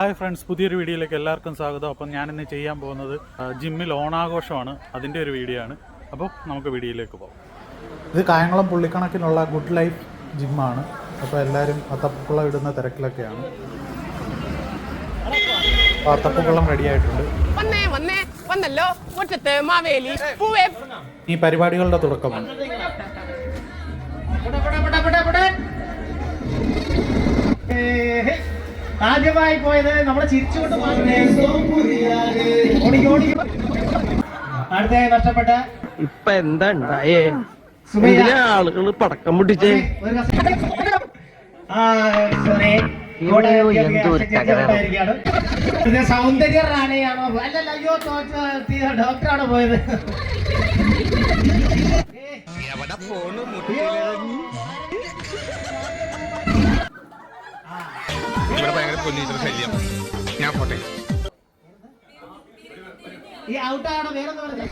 Hi friends പുതിയൊരു വീഡിയോയിലേക്ക് എല്ലാവർക്കും സ്വാഗതം. അപ്പം ഞാനിന്ന് ചെയ്യാൻ പോകുന്നത് ജിമ്മിൽ ഓണാഘോഷമാണ്. അതിന്റെ ഒരു വീഡിയോ ആണ്. അപ്പോൾ നമുക്ക് വീഡിയോയിലേക്ക് പോകാം. ഇത് കായംകുളം പുള്ളിക്കണക്കിനുള്ള ഗുഡ് ലൈഫ് ജിമ്മാണ് അപ്പോൾ എല്ലാവരും അത്തപ്പുക്കുളം ഇടുന്ന തിരക്കിലൊക്കെയാണ്. അപ്പോൾ അത്തപ്പുക്കുളം റെഡി ആയിട്ടുണ്ട്. വന്നേ വന്നേ വന്നല്ലോ. മുറ്റത്ത് മാവേലി പൂവേ. ഈ പരിപാടികളുടെ തുടക്കമാണ്. ആദ്യമായി പോയത് നമ്മളെ ചിരിച്ചുകൊണ്ട് അടുത്ത നഷ്ടപ്പെട്ട ഇപ്പൊ എന്താ ഉണ്ടായേ? ആളുകൾ പടക്കം പൊട്ടിച്ചേ? സൗന്ദര്യ റാണിയാണോ. അല്ലല്ല അയ്യോ ഡോക്ടറാണ് പോയത്. ഇവിടെ ഭയങ്കര പൊന്നീറ്റർ ശല്യം. ഞാൻ പോട്ടെ. ഈ ഔട്ടാണോ വേറെന്താ പറഞ്ഞേ.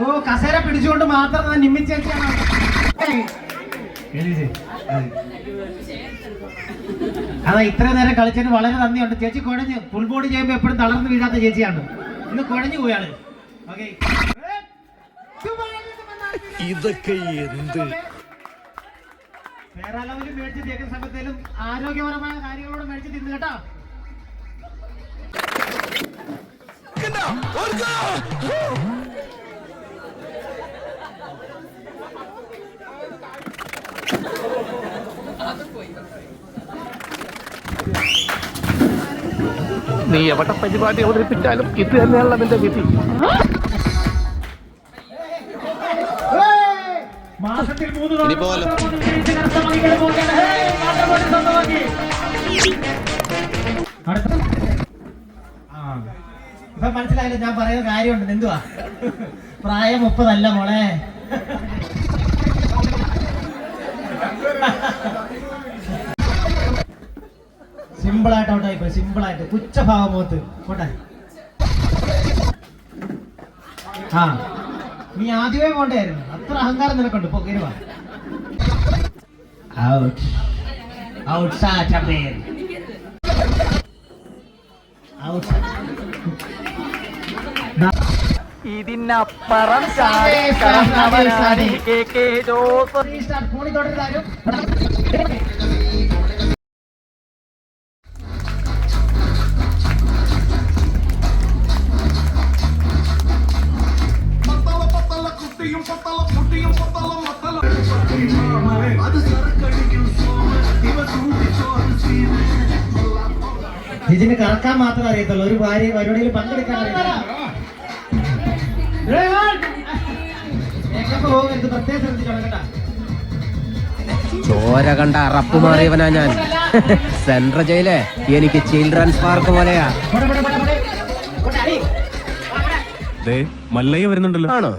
ഓ കസേര പിടിച്ചുകൊണ്ട് മാത്രം നിമ്മി ചേച്ചിയാണ്. അതാ ഇത്ര നേരം കളിച്ചതിന് വളരെ നന്ദിയുണ്ട്. ചേച്ചി കുഴഞ്ഞ് ഫുൾ ബോഡി ചെയ്യുമ്പോൾ എപ്പോഴും തളർന്ന് വീഴാത്ത ചേച്ചിയാണ്. ഇന്ന് കുഴഞ്ഞു പോയാൾ ഓക്കെ ഇതൊക്കെ എന്ത്? വേറെ ലെവലിൽ മേടിച്ച് തേക്കുന്ന സമയത്തേലും ആരോഗ്യപരമായ കാര്യങ്ങളോട് മേടിച്ച് തിന്നു കേട്ടോ. നീ എവിടെ പരിപാടി അവതരിപ്പിച്ചാലും ഇത് തന്നെയാണ് നിന്റെ വിധി. മാസത്തിൽ മൂന്ന് ഇപ്പൊ മനസ്സിലായില്ല? ഞാൻ പറയുന്ന കാര്യമുണ്ട്. എന്തുവാ? പ്രായം മുപ്പതല്ല മോളെ. സിമ്പിൾ ആയിട്ട് ഔട്ടായി സിമ്പിൾ ആയിട്ട് പുച്ഛഭാവം മുഖത്ത്. പോട്ടെ. ആ. നീ ആദ്യമേ പോണ്ടായിരുന്നു അത്ര അഹങ്കാരം നിനക്കുണ്ട്. പൊക്കിന് വാ ഔട്ട് ഔട്ട് സാറ്റമേൻ ഔട്ട് ഇതിനപ്പുറം ചാടി കടന്നവനാണ് കെ കെ ജോസ് ഫോണിൽ തുടരുതാരും ഇതിന് കറക്കാൻ മാത്രം അറിയത്തുള്ളൂ. ഒരു ഭാര്യ പരിപാടിയിൽ പങ്കെടുക്കാൻ ചോര കണ്ട അറപ്പ് മാറിയവനാ ഞാൻ. സെൻട്രൽ ജയിലേ. എനിക്ക് ചിൽഡ്രൻസ് പാർക്ക് പോലെയാ. മല്ലയ്യ വരുന്നുണ്ടല്ലോ. ആണോ?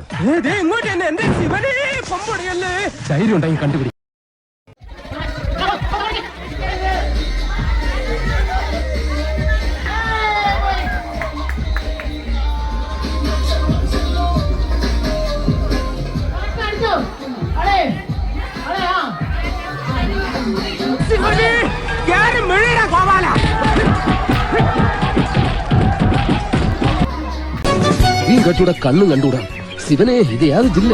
ഇങ്ങോട്ട് എന്റെ ശിവനെ. ധൈര്യം ഉണ്ടെങ്കിൽ കണ്ടുപിടി. ശിവനെ ഞാനും മെഴുകിടാ ഗോപാല. ഈ കച്ചൂടെ കണ്ണും കണ്ടൂടാ. ശിവനെ ഇത് ജില്ല?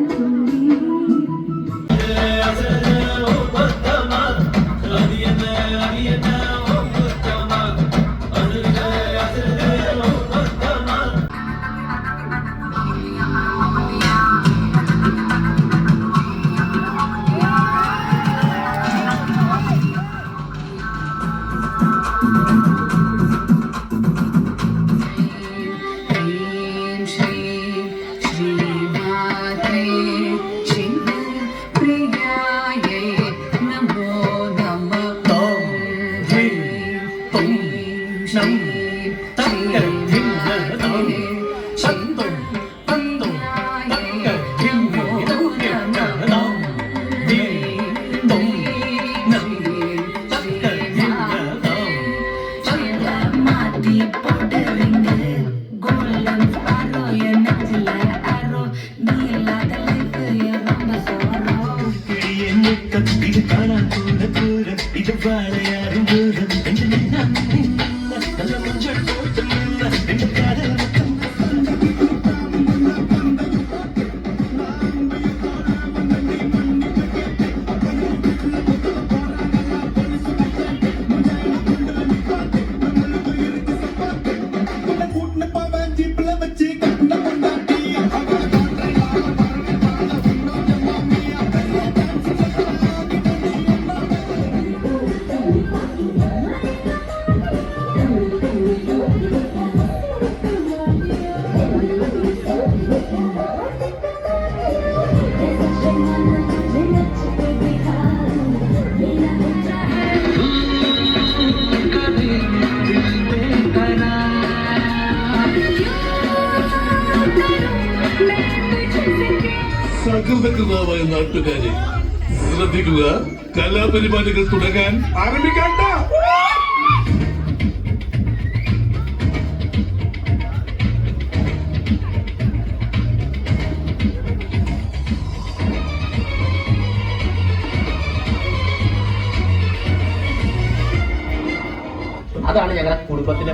തങ്ങൾ ഭിന്നതം സന്തോഷം സകൃതകൃതാവായ നാട്ടുകാരെ ശ്രദ്ധിക്കുക കലാപരിപാടികൾ തുടങ്ങാൻ ആരംഭിക്കണ്ട അതാണ് ഞങ്ങളുടെ കുടുംബത്തിന്റെ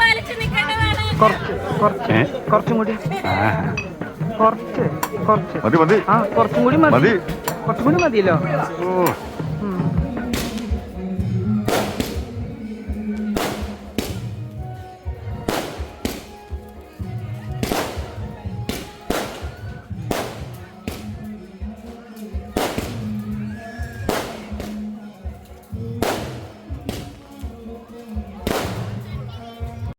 പാലിച്ച് നിൽക്കേണ്ടതാണ്. കുറച്ചും കൂടി. കുറച്ച് കുറച്ച്. മതി മതി. ആ കുറച്ചും കൂടി മതി. കുറച്ചും കൂടി മതിയല്ലോ.